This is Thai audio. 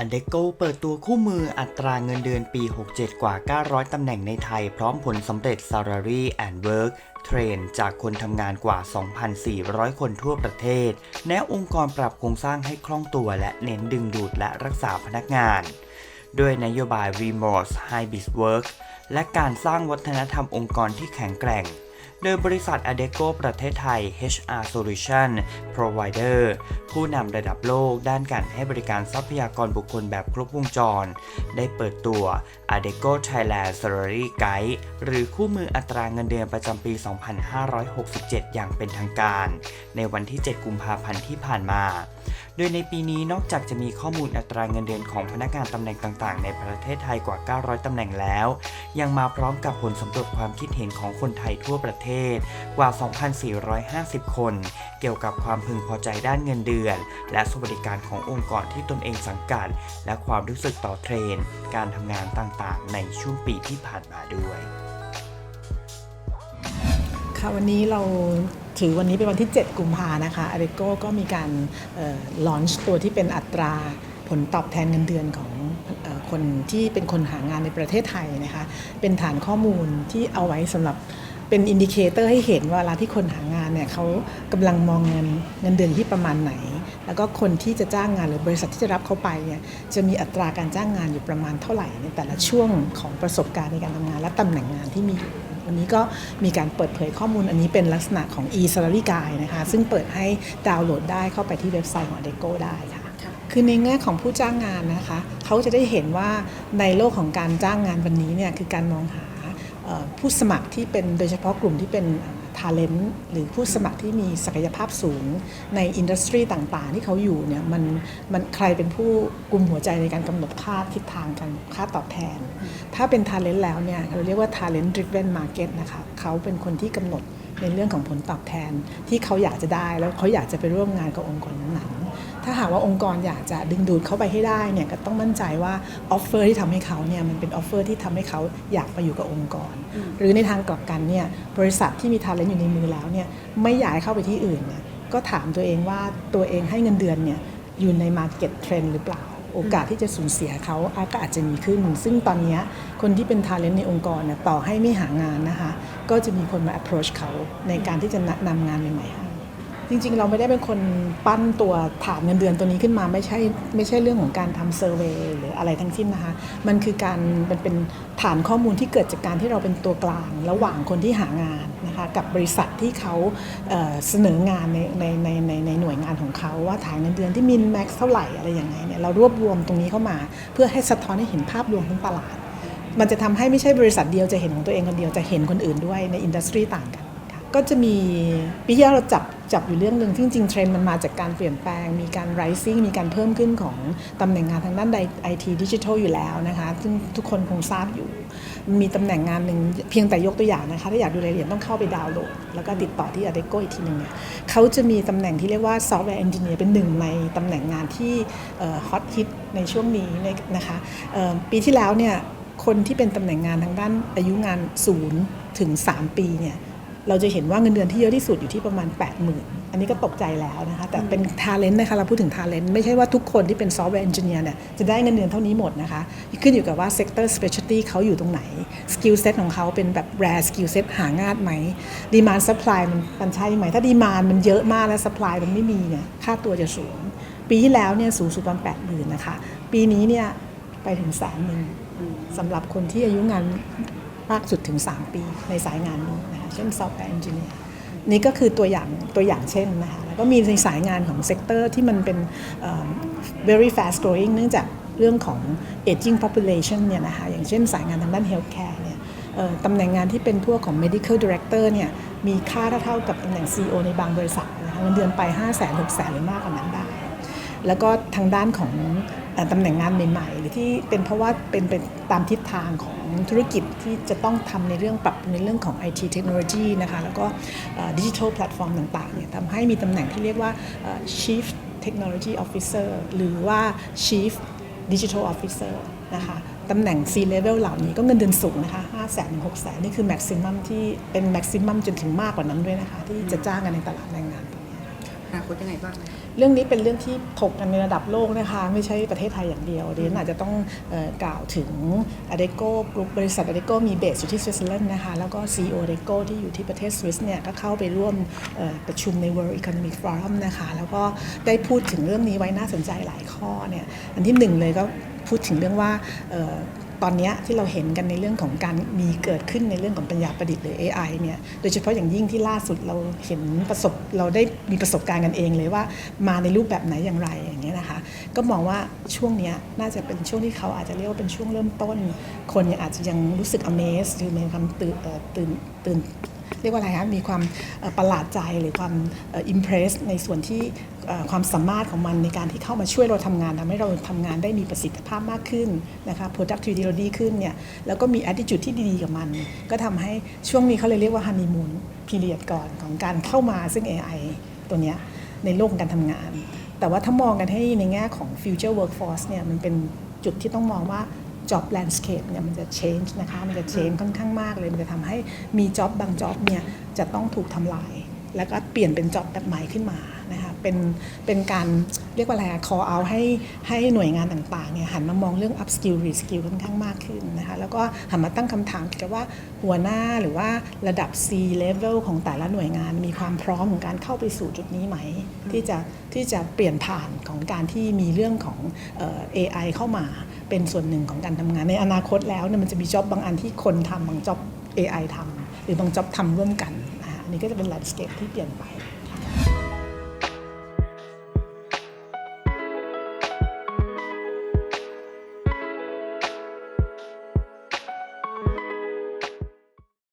อันเดโกเปิดตัวคู่มืออัตราเงินเดือนปี 67 กว่า 900 ตำแหน่งในไทย พร้อมผลสำเร็จ Salary and Work Trend จากคนทำงานกว่า 2,400 คนทั่วประเทศ แนะองค์กรปรับโครงสร้างให้คล่องตัวและเน้นดึงดูดและรักษาพนักงาน ด้วยนโยบาย Remote Hybrid Work และการสร้างวัฒนธรรมองค์กรที่แข็งแกร่ง โดยบริษัท ADECO ประเทศไทย HR Solution Provider ผู้นำระดับโลกด้านการให้บริการทรัพยากรบุคคลแบบครบวงจร ได้เปิดตัว ADECO Thailand Salary Guide หรือคู่มืออัตราเงินเดือนประจำปี 2567 อย่างเป็นทางการ ในวันที่ 7 กุมภาพันธ์ที่ผ่านมาโดยในปีนี้นอกจากจะมีข้อมูลอัตราเงินเดือนของพนักงานตำแหน่งต่างๆ ในประเทศไทยกว่า 900 ตำแหน่งแล้ว ยังมาพร้อมกับผลสำรวจความคิดเห็นของคนไทยทั่วประเทศกว่า 2,450 คน เกี่ยวกับความพึงพอใจด้านเงินเดือน และสวัสดิการขององค์กรที่ตนเองสังกัด และความรู้สึกต่อเทรนด์การทำงานต่างๆ ในช่วงปีที่ผ่านมาด้วยค่ะวันนี้เราถือวันนี้เป็นวันที่ 7 กุมภานะคะอ r รโกก็มีการลอนช์ตัวที่เป็นอัตราผลตอบแทนเงินเดือนของคนที่เป็นคนหางานในประเทศไทยนะคะ เป็นฐานข้อมูลที่เอาไว้สำหรับ เป็นอินดิเคเตอร์ให้เห็นว่าเวลาที่คนหางานเนี่ยเขากำลังมองเงินเงินเดือนที่ประมาณไหน แล้วก็คนที่จะจ้างงานหรือบริษัทที่จะรับเขาไปเนี่ยจะมีอัตราการจ้างงานอยู่ประมาณเท่าไหร่ในแต่ละช่วงของประสบการณ์ในการทำงาน และตำแหน่งงานที่มีอยู่วันนี้ก็มีการเปิดเผยข้อมูลอันนี้เป็นลักษณะของ e-salary guide นะคะ ซึ่งเปิดให้ดาวน์โหลดได้เข้าไปที่เว็บไซต์ของ Adeco ได้ค่ะคือในแง่ของผู้จ้างงานนะคะ เขาจะได้เห็นว่าในโลกของการจ้างงานวันนี้เนี่ยคือการมองหาเอ่อ ผู้สมัครที่เป็นโดยเฉพาะกลุ่มที่เป็น talent หรือผู้สมัครที่มีศักยภาพสูงในอินดัสทรีต่างๆ ที่เขาอยู่เนี่ยมันมันใครเป็นผู้กลุ่มหัวใจในการกำหนดค่าทิศทางการค่าตอบแทน ถ้าเป็น talent แล้วเนี่ยเราเรียกว่า talent driven market นะคะเขาเป็นคนที่กำหนดในเรื่องของผลตอบแทนที่เขาอยากจะได้แล้วเขาอยากจะไปร่วมงานกับองค์กรนั้น ถ้าหากว่าองค์กรอยากจะดึงดูดเข้าไปให้ได้เนี่ยก็ต้องมั่นใจว่าออฟเฟอร์ที่ทำให้เขาเนี่ยมันเป็นออฟเฟอร์ที่ทำให้เขาอยากไปอยู่กับองค์กร หรือในทางกลับกันเนี่ยบริษัทที่มีทาเลนต์อยู่ในมือแล้วเนี่ยไม่อยากให้เข้าไปที่อื่นเนี่ยก็ถามตัวเองว่าตัวเองให้เงินเดือนเนี่ยอยู่ในมาร์เก็ตเทรนหรือเปล่าโอกาสที่จะสูญเสียเขาอาก็อาจจะมีขึ้น ซึ่งตอนเนี้ยคนที่เป็นทาเลนต์ในองค์กรเนี่ยต่อให้ไม่หางานนะคะ ก็จะมีคนมา approach เขาในการที่จะแนะนำงานใหม่ๆให้ จริงๆ เราไม่ได้เป็นคนปั้นตัวฐานเงินเดือนตัวนี้ขึ้นมาไม่ใช่ไม่ใช่เรื่องของการทำเซอร์เวยหรืออะไรทั้งสิ้นนะคะ มันคือการมันเป็นฐานข้อมูลที่เกิดจากการที่เราเป็นตัวกลาง ระหว่างคนที่หางานนะคะกับบริษัทที่เขาเเสนองานในในในในในหน่วยงานของเขาว่าฐานเงินเดือนที่มินแม็กซ์เท่าไหร่อะไรอย่างไงเนี่ยเรารวบรวมตรงนี้เข้ามา เพื่อให้สะท้อนให้เห็นภาพรวมทั้งตลาด มันจะทำให้ไม่ใช่บริษัทเดียวจะเห็นของตัวเองคนเดียวจะเห็นคนอื่นด้วยในอินดัสทรีต่างกัน ก็จะมีปีที่แล้วเราจับจับอยู่เรื่องหนึ่งที่จริงเทรนด์มันมาจากการเปลี่ยนแปลง มีการ rising มีการเพิ่มขึ้นของตำแหน่งงานทางด้านไอทีดิจิทัลอยู่แล้วนะคะซึ่งทุกคนคงทราบอยู่มีตำแหน่งงานหนึ่งเพียงแต่ยกตัวอย่างนะคะ ถ้าอยากดูรายละเอียดต้องเข้าไปดาวน์โหลด แล้วก็ติดต่อที่ Adeco อีกทีหนึ่งเนี่ยเขาจะมีตำแหน่งที่เรียกว่า software engineer เป็นหนึ่งในตำแหน่งงานที่ฮอตฮิตในช่วงนี้นะคะปีที่แล้วเนี่ยคนที่เป็นตำแหน่งงานทางด้านอายุงาน0ถึง 3 ปีเนี่ย เราจะเห็นว่าเงินเดือนที่เยอะที่สุดอยู่ที่ประมาณ 80,000 อันนี้ก็ตกใจแล้วนะคะ แต่เป็น talent นะคะ เราพูดถึง talent ไม่ใช่ว่าทุกคนที่เป็น software engineer เนี่ยจะได้เงินเดือนเท่านี้หมดนะคะ ขึ้นอยู่กับว่า sector specialty เขาอยู่ตรงไหน skill set ของเขาเป็นแบบ rare skill set หางานไหม demand supply มันมันใช่ไหม ถ้า demand มันเยอะมากแล้ว supply มันไม่มีเนี่ยค่าตัวจะสูง ปีที่แล้วเนี่ยสูงสุดประมาณ80,000นะคะ ปีนี้เนี่ยไปถึงแสนหนึ่งสำหรับคนที่อายุงาน มากสุดถึง 3 ปีในสายงานนี้นะคะเช่น software engineer นี่ก็คือตัวอย่างตัวอย่างเช่นนะคะแล้วก็มีในสายงานของเซกเตอร์ที่มันเป็น very fast growing เนื่องจากเรื่องของ aging population เนี่ยนะคะอย่างเช่นสายงานทางด้าน healthcare เนี่ยตำแหน่งงานที่เป็นพวกของ medical director เนี่ยมีค่าเท่ากับตำแหน่ง CEO ในบางบริษัทนะคะเงินเดือนไป 5 0 0 0 0 0 6 0 0 0 0 หรือมากกว่านั้นได้ แล้วก็ทางด้านของ ตำแหน่งงานใหม่ๆ หรือที่เป็นเพราะว่าเป็นเป็นตามทิศทางของธุรกิจที่จะต้องทำในเรื่องปรับในเรื่องของ IT เทคโนโลยีนะคะแล้วก็ดิจิทัลแพลตฟอร์มต่างๆเนี่ยทำให้มีตำแหน่งที่เรียกว่า Chief Technology Officer หรือว่า Chief Digital Officer นะคะตำแหน่ง C level เหล่านี้ก็เงินเดือนสูงนะคะ5 0 0 0 0 0 6 0 0 0 0นี่คือ maximum ที่เป็น maximum จนถึงมากกว่านั้นด้วยนะคะ ที่จะจ้างกันในตลาดแรงงานต อนนี้พอนาคตยังไงบ้างไหมคะ เรื่องนี้เป็นเรื่องที่ถกกันในระดับโลกนะคะ ไม่ใช่ประเทศไทยอย่างเดียวเดี๋ยวอาจจะต้องเอ่อกล่าวถึง a d e c o Group บริษัท a d e c o มีเบสอยู่ที่สวิตเซอร์แลนด์นะคะ แล้วก็ CEO a d e c o ที่อยู่ที่ประเทศสวิสเนี่ยก็เข้าไปร่วมเอ่อประชุมใน World Economic Forum นะคะ แล้วก็ได้พูดถึงเรื่องนี้ไว้น่าสนใจหลายข้อเนี่ยอันที่หนึ่งเลยก็พูดถึงเรื่องว่าเอ่อ ตอนนี้ที่เราเห็นกันในเรื่องของการมีเกิดขึ้นในเรื่องของปัญญาประดิษฐ์หรือ AI เนี่ยโดยเฉพาะอย่างยิ่งที่ล่าสุดเราเห็นประสบเราได้มีประสบการณ์กันเองเลยว่ามาในรูปแบบไหนอย่างไรอย่างเงี้ยนะคะ ก็มองว่าช่วงนี้น่าจะเป็นช่วงที่เขาอาจจะเรียกว่าเป็นช่วงเริ่มต้น คนยังอาจจะยังรู้สึก amaze หรือมีความตื่นตื่น ตื่นเรียกว่าอะไรคะมีความประหลาดใจหรือความอิมเพรสในส่วนที่ความสามารถของมันในการที่เข้ามาช่วยเราทำงานทำให้เราทำงานได้มีประสิทธิภาพมากขึ้นนะคะ productivity เราดีขึ้นเนี่ยแล้วก็มี attitude ที่ดีๆกับมัน ก็ทำให้ช่วงนี้เขาเลยเรียกว่า honeymoon period ก่อนของการเข้ามาซึ่ง AI ตัวเนี้ยในโลกการทำงาน แต่ว่าถ้ามองกันให้ในแง่ของ future workforce เนี่ยมันเป็นจุดที่ต้องมองว่า job landscape เนี่ยมันจะ change นะคะ มันจะ change ค่อนข้างมากเลย มันจะทำให้มี job บาง job เนี่ยจะต้องถูกทำลาย แล้วก็เปลี่ยนเป็น job แบบใหม่ขึ้นมานะคะเป็นเป็นการเรียกว่าอะไรอะ call out ให้ให้หน่วยงานต่างๆเนี่ยหันมามองเรื่อง up skill re skill ค่อนข้างมากขึ้นนะคะแล้วก็หันมาตั้งคำถามเกี่ยวกับว่าหัวหน้าหรือว่าระดับ C level ของแต่ละหน่วยงานมีความพร้อมของการเข้าไปสู่จุดนี้ไหม ที่จะที่จะเปลี่ยนผ่านของการที่มีเรื่องของเอ่อ AI เข้ามาเป็นส่วนหนึ่งของการทำงานในอนาคตแล้วเนี่ยมันจะมีจ็อบบางอันที่คนทำบางจ็อบ AI ทำหรือบางจ็อบทำร่วมกัน อันนี้ก็จะเป็นแลนด์สเคปที่เปลี่ยนไป